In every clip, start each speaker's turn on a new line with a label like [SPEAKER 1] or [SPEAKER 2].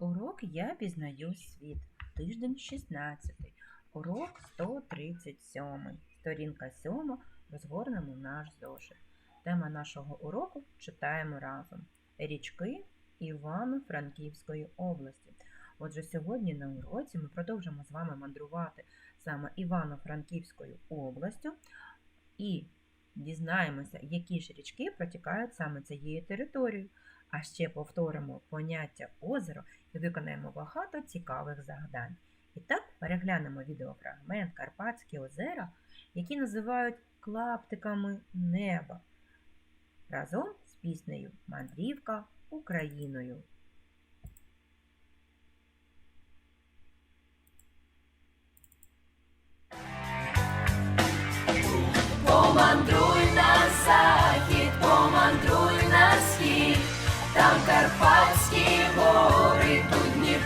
[SPEAKER 1] Урок Я пізнаю світ. Тиждень 16. Урок 137. Сторінка 7. Розгорнемо наш зошит. Тема нашого уроку читаємо разом. Річки Івано-Франківської області. Отже, сьогодні на уроці ми продовжимо з вами мандрувати саме Івано-Франківською областю і дізнаємося, які ж річки протікають саме цією територією. А ще повторимо поняття озеро виконаємо багато цікавих завдань. І так переглянемо відеофрагмент Карпатські озера, які називають клаптиками неба разом з піснею Мандрівка Україною.
[SPEAKER 2] Помандруй на захід, помандруй на схід, там Карпатські гори,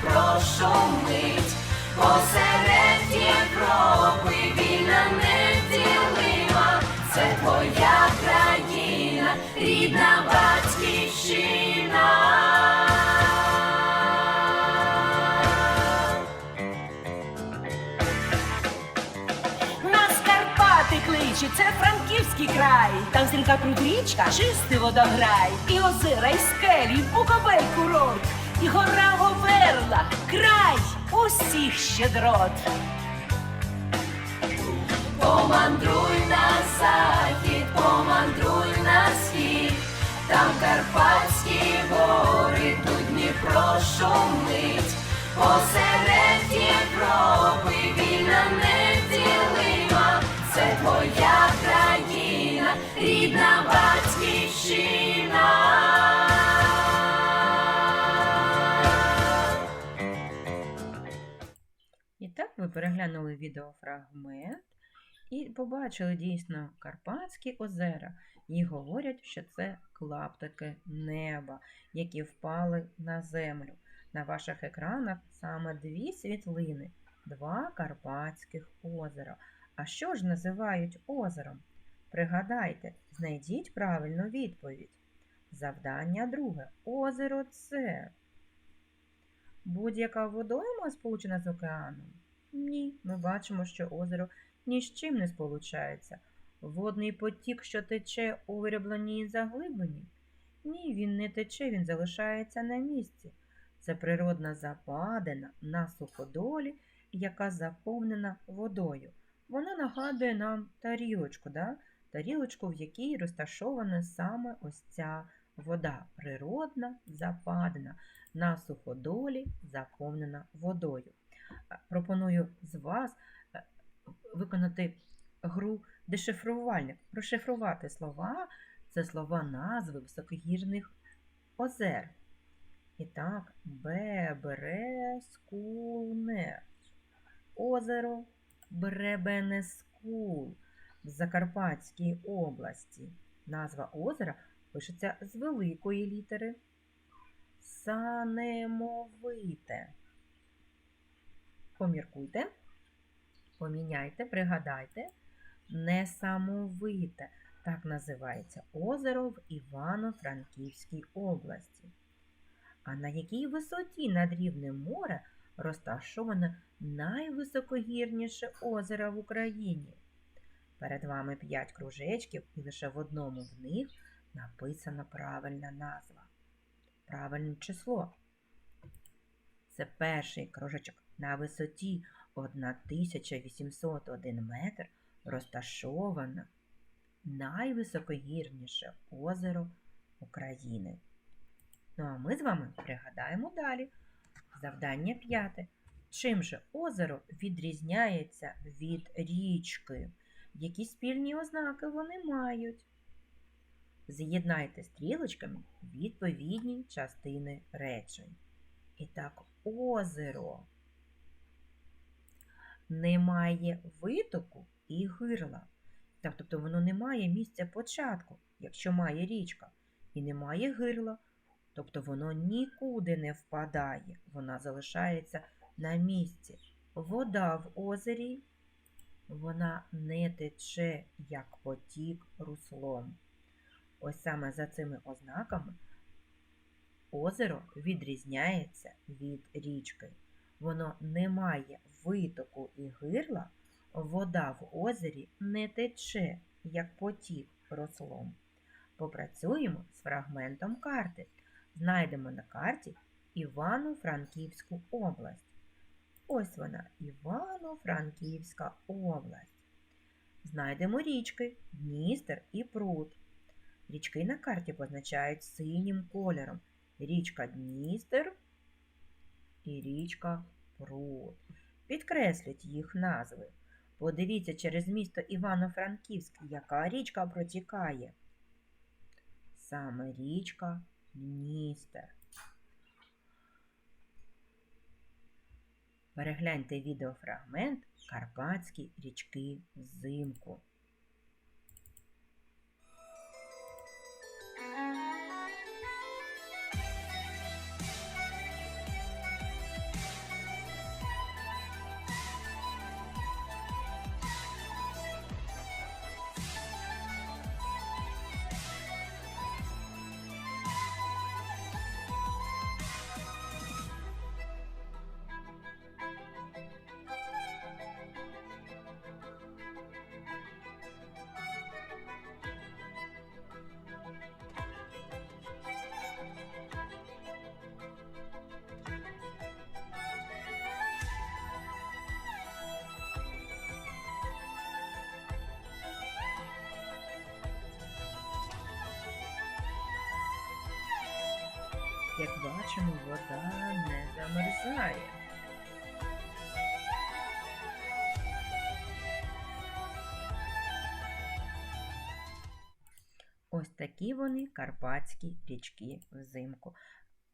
[SPEAKER 2] тут Дніпро шумить, посеред Європи вільна неділима, це твоя країна, рідна батьківщина.
[SPEAKER 3] Кличе, це Франківський край. Там стрімка прудрічка, чистий водограй. І озера, і скелі, і буковель курорт, і гора Говерла, край усіх щедрот.
[SPEAKER 2] Помандруй на захід, помандруй на схід, там Карпатські гори, тут Дніпро шумить, посеред Європи вільна неділима, це твоя країна, рідна батьківщина.
[SPEAKER 1] Ви переглянули відеофрагмент і побачили дійсно Карпатські озера. І говорять, що це клаптики неба, які впали на землю. На ваших екранах саме дві світлини, два карпатських озера. А що ж називають озером? Пригадайте, знайдіть правильну відповідь. Завдання друге. Озеро це Будь-яка водойма сполучена з океаном? Ні, ми бачимо, що озеро ні з чим не сполучається. Водний потік, що тече у вирібленій заглибині? Ні, він не тече, він залишається на місці. Це природна западина на суходолі, яка заповнена водою. Вона нагадує нам тарілочку, да? тарілочку, в якій розташована саме ось ця вода, природна западина на суходолі, заповнена водою. Пропоную з вас е, виконати гру дешифрувальник, розшифрувати слова це слова назви високогірних озер. І так, Бебрескуне, озеро Бребенескул в Закарпатській області. Назва озера пишеться з великої літери. Санемовите. Поміркуйте, поміняйте, пригадайте. Несамовите. Так називається озеро в Івано-Франківській області. А на якій висоті над рівнем моря розташоване найвисокогірніше озеро в Україні? Перед вами п'ять кружечків, і лише в одному з них написана правильна назва. Правильне число. Це перший кружечок на висоті 1801 метр розташоване найвисокогірніше озеро України. Ну а ми з вами пригадаємо далі. Завдання п'яте. Чим же озеро відрізняється від річки? Які спільні ознаки вони мають? З'єднайте стрілочками відповідні частини речень. І так, озеро не має витоку і гирла. Тобто воно не має місця початку, якщо має річка, і не має гирла, тобто воно нікуди не впадає, вона залишається на місці. Вода в озері, вона не тече, як потік руслом. Ось саме за цими ознаками Озеро відрізняється від річки. Воно не має витоку і гирла, вода в озері не тече, як потік рослом. Попрацюємо з фрагментом карти. Знайдемо на карті Івано-Франківську область. Ось вона, Івано-Франківська область. Знайдемо річки Дністер і Прут. Річки на карті позначають синім кольором. Річка Дністер і річка Прут. Підкресліть їх назви. Подивіться через місто Івано-Франківськ, яка річка протікає. Саме річка Дністер. Перегляньте відеофрагмент Карпатські річки взимку. Як бачимо, вода не замерзає. Ось такі вони карпатські річки взимку.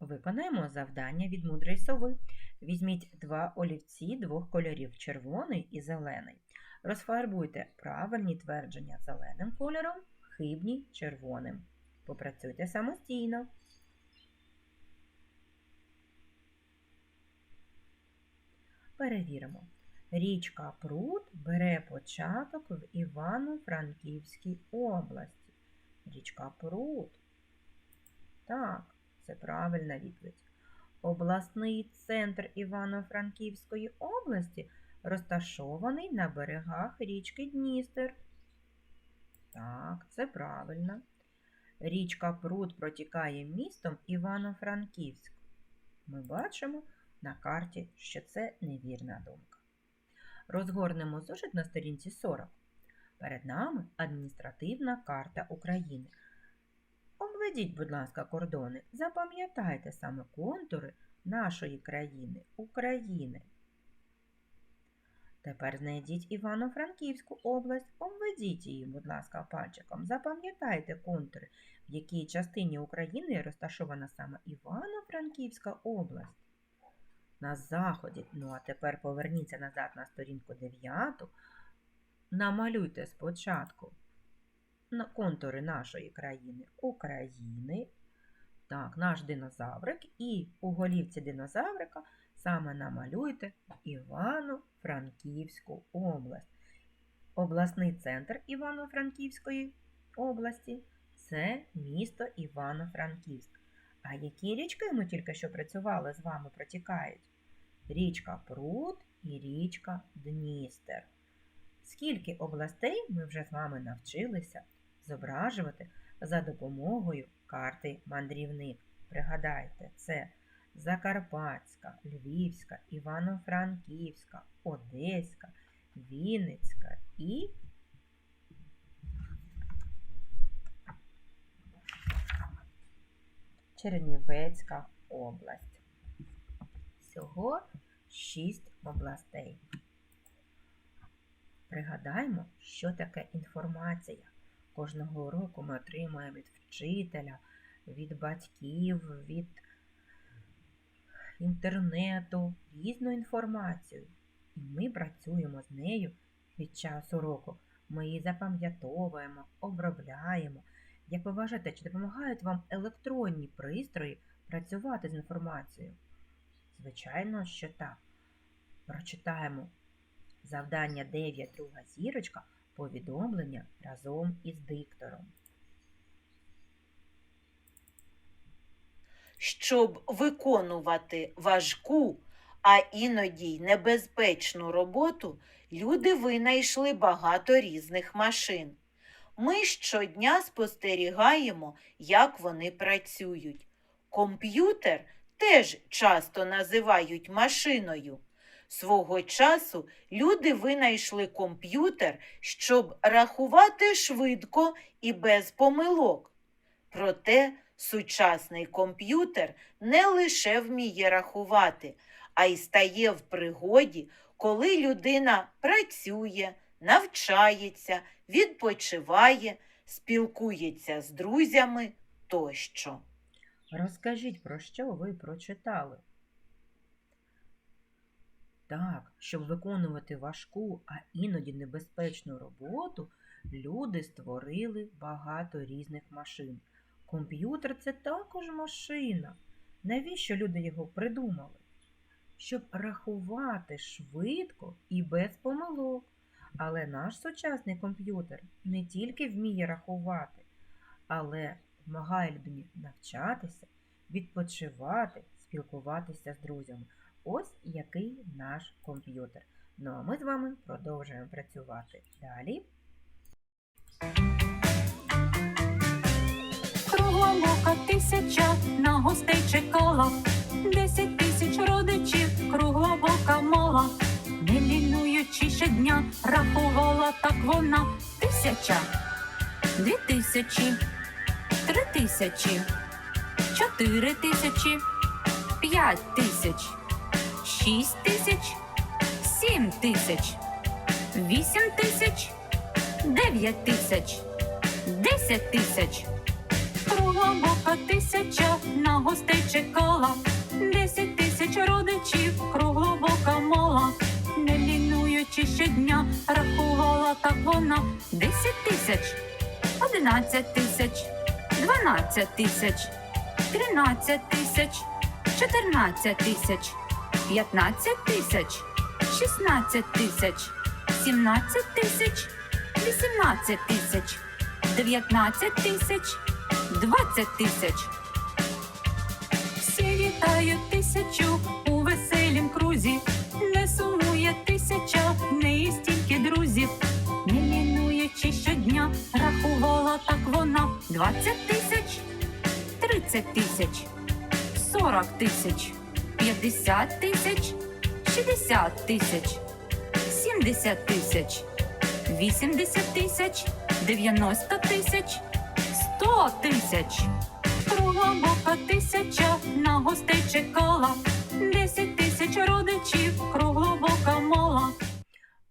[SPEAKER 1] Виконаємо завдання від мудрої сови. Візьміть два олівці двох кольорів червоний і зелений. Розфарбуйте правильні твердження зеленим кольором, хибні червоним. Попрацюйте самостійно. Перевіримо. Річка Прут бере початок в Івано-Франківській області. Річка Прут. Так, це правильна відповідь. Обласний центр Івано-Франківської області розташований на берегах річки Дністер. Так, це правильно. Річка Прут протікає містом Івано-Франківськ. Ми бачимо на карті, що це невірна думка. Розгорнемо зошит на сторінці 40. Перед нами адміністративна карта України. Обведіть, будь ласка, кордони. Запам'ятайте саме контури нашої країни України. Тепер знайдіть Івано-Франківську область, обведіть її, будь ласка, пальчиком. Запам'ятайте контури, в якій частині України розташована саме Івано-Франківська область на заході. Ну, а тепер поверніться назад на сторінку 9. Намалюйте спочатку на контури нашої країни України. Так, наш динозаврик, і у голівці динозаврика саме намалюйте Івано-Франківську область. Обласний центр Івано-Франківської області це місто Івано-Франківськ. А які річки ми тільки що працювали з вами протікають? Річка Прут і річка Дністер. Скільки областей ми вже з вами навчилися зображувати за допомогою карти мандрівник. Пригадайте, це Закарпатська, Львівська, Івано-Франківська, Одеська, Вінницька і Чернівецька область. Всього шість областей. Пригадаємо, що таке інформація. Кожного року ми отримуємо від вчителя, від батьків, від інтернету різну інформацію. І ми працюємо з нею під час уроку. Ми її запам'ятовуємо, обробляємо. Як ви вважаєте, чи допомагають вам електронні пристрої працювати з інформацією? Звичайно, що так. Прочитаємо завдання 9, друга зірочка, повідомлення разом із диктором.
[SPEAKER 4] щоб виконувати важку, а іноді й небезпечну роботу, люди винайшли багато різних машин. Ми щодня спостерігаємо, як вони працюють. Комп'ютер теж часто називають машиною. Свого часу люди винайшли комп'ютер, щоб рахувати швидко і без помилок. Проте сучасний комп'ютер не лише вміє рахувати, а й стає в пригоді, коли людина працює, навчається, відпочиває, спілкується з друзями тощо.
[SPEAKER 1] Розкажіть, про що ви прочитали? Так, щоб виконувати важку, а іноді небезпечну роботу, люди створили багато різних машин. Комп'ютер це також машина. Навіщо люди його придумали? Щоб рахувати швидко і без помилок. Але наш сучасний комп'ютер не тільки вміє рахувати, але допомагає людині навчатися, відпочивати, спілкуватися з друзями. Ось який наш комп'ютер. Ну а ми з вами продовжуємо працювати далі.
[SPEAKER 5] Круглоока тисяча на гостей чекала, десять тисяч родичів, круглоока мала, не лінуючи щодня, рахувала так вона тисяча, дві тисячі, три тисячі, чотири тисячі, п'ять тисяч, шість тисяч, сім тисяч, вісім тисяч, дев'ять тисяч, десять тисяч. Круглобока тисяча на гостей чекала, десять тисяч родичів, круглобока мала, лінуючи щодня, рахувала так вона десять тисяч, одинадцять тисяч, дванадцять тисяч, тринадцять тисяч, чотирнадцять тисяч, п'ятнадцять тисяч, шістнадцять тисяч, сімнадцять тисяч, вісімнадцять тисяч, дев'ятнадцять тисяч. Двадцять тисяч. 20 тисяч, 30 тисяч, 40 тисяч, 50 тисяч, 60 тисяч, 70 тисяч, 80 тисяч, 90 тисяч, 100 тисяч. Кругла бока тисяча на гостей чекала, 10 тисяч родичів, круглобока мова.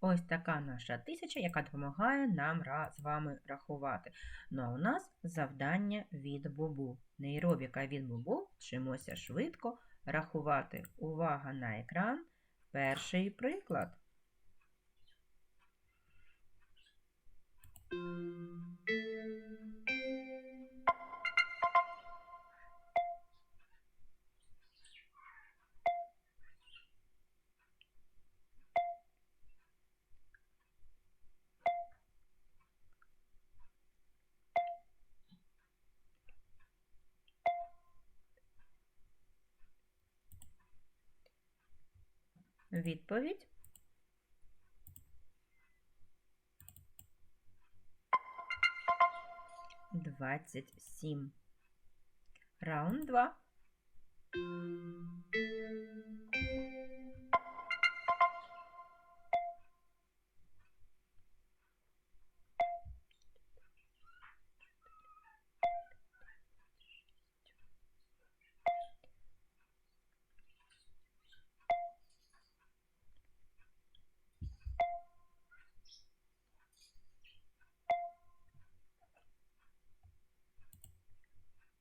[SPEAKER 1] Ось така наша тисяча, яка допомагає нам з вами рахувати. Ну а у нас завдання від Бубу. Нейробіка від Бубу. Вчимося швидко рахувати. Увага на екран. Перший приклад. Відповідь. Двадцять сім. Раунд два.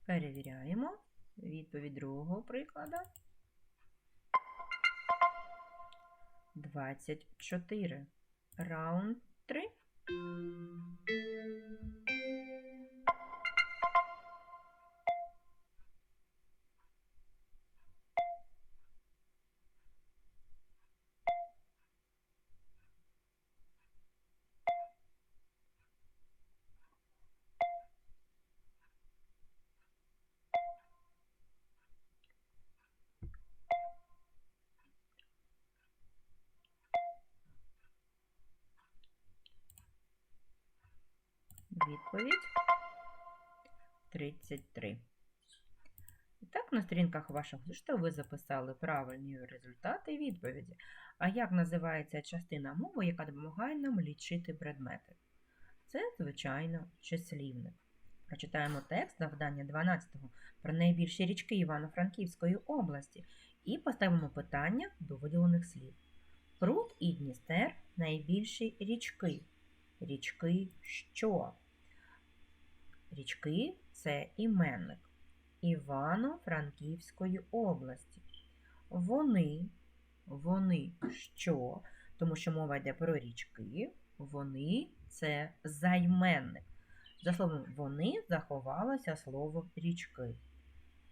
[SPEAKER 1] Перевіряємо відповідь другого прикладу. 24. Раунд 3. Відповідь 33. І так, на сторінках вашого зошиту ви записали правильні результати і відповіді. А як називається частина мови, яка допомагає нам лічити предмети? Це, звичайно, числівник. Прочитаємо текст завдання 12 про найбільші річки Івано-Франківської області і поставимо питання до виділених слів. Прут і Дністер найбільші річки. Річки що? Річки це іменник Івано-Франківської області. Вони, вони що? Тому що мова йде про річки, вони це займенник. За словом вони заховалося слово річки.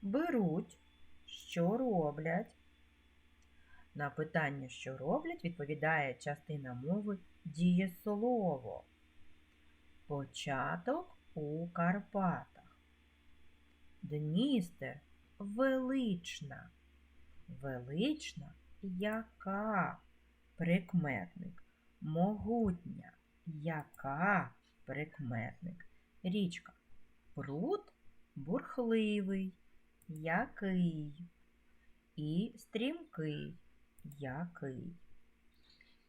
[SPEAKER 1] Беруть, що роблять. На питання, що роблять, відповідає частина мови дієслово. Початок у Карпатах. Дністер велична. Велична яка прикметник. Могутня яка прикметник. Річка. Пруд бурхливий, який. І стрімкий, який.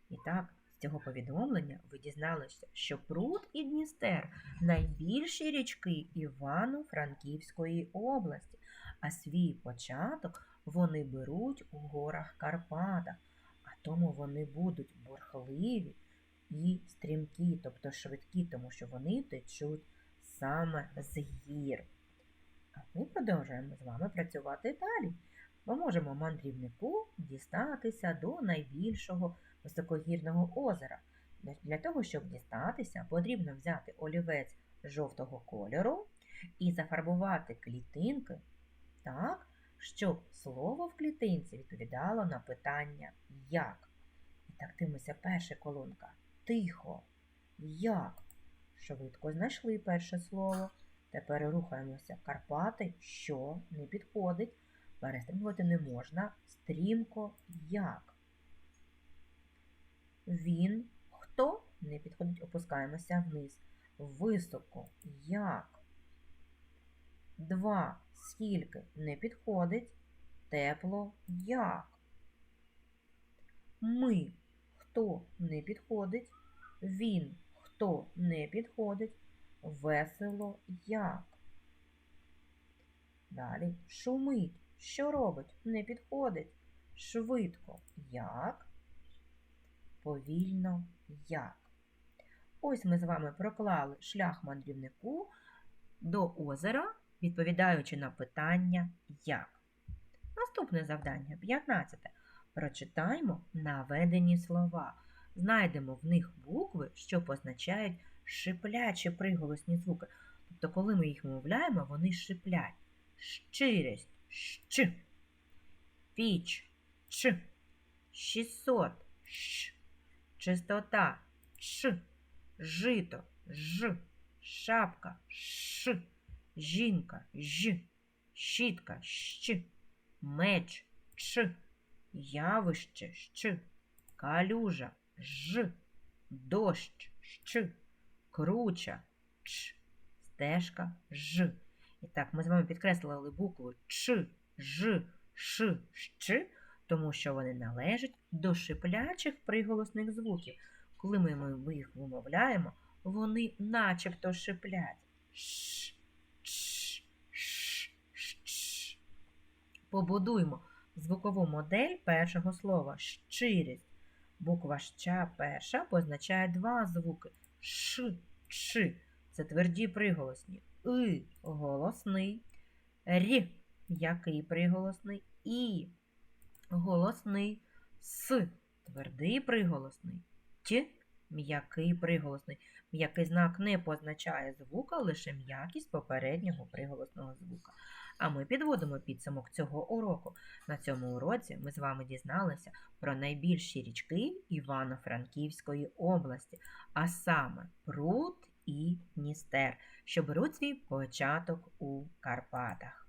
[SPEAKER 1] І так, цього повідомлення ви дізналися, що пруд і Дністер найбільші річки Івано-Франківської області, а свій початок вони беруть у горах Карпатах, а тому вони будуть бурхливі і стрімкі, тобто швидкі, тому що вони течуть саме з гір. А ми продовжуємо з вами працювати далі. Ми можемо мандрівнику дістатися до найбільшого високогірного озера. Для- того, щоб дістатися, потрібно взяти олівець жовтого кольору і зафарбувати клітинки так, щоб слово в клітинці відповідало на питання як. І так дивимося перша колонка. Тихо. Як? Швидко знайшли перше слово. Тепер рухаємося. Карпати, що не підходить. Перестрибувати не можна. Стрімко як. Він хто не підходить, опускаємося вниз. Високо як. Два. Скільки не підходить. Тепло як. Ми хто не підходить. Він хто не підходить. Весело як. Далі шумить. Що робить? Не підходить. Швидко як. Повільно як. Ось ми з вами проклали шлях мандрівнику до озера, відповідаючи на питання як. Наступне завдання 15. Прочитаймо наведені слова. Знайдемо в них букви, що позначають шиплячі приголосні звуки. Тобто, коли ми їх вимовляємо, вони шиплять. Щирість щ. Піч ч. 600 ш. Чистота ш. Жито ж. Шапка ш. Жінка ж. Щітка щ. Меч ч. Явище щ. Калюжа ж. Дощ щ. Круча ч. Стежка ж. І так, ми з вами підкреслили букву Ч, Ж, Ш, Щ, тому що вони належать до шиплячих приголосних звуків. Коли ми їх вимовляємо, вони начебто шиплять. Ш, Ш, Щ. Побудуємо звукову модель першого слова щирість. Буква ща перша позначає два звуки Ш, Ч. Це тверді приголосні. И голосний, Р який приголосний, І голосний, С твердий приголосний, Т м'який приголосний. М'який знак не позначає звука, лише м'якість попереднього приголосного звука. А ми підводимо підсумок цього уроку. На цьому уроці ми з вами дізналися про найбільші річки Івано-Франківської області, а саме Прут і Дністер що беруть свій початок у Карпатах.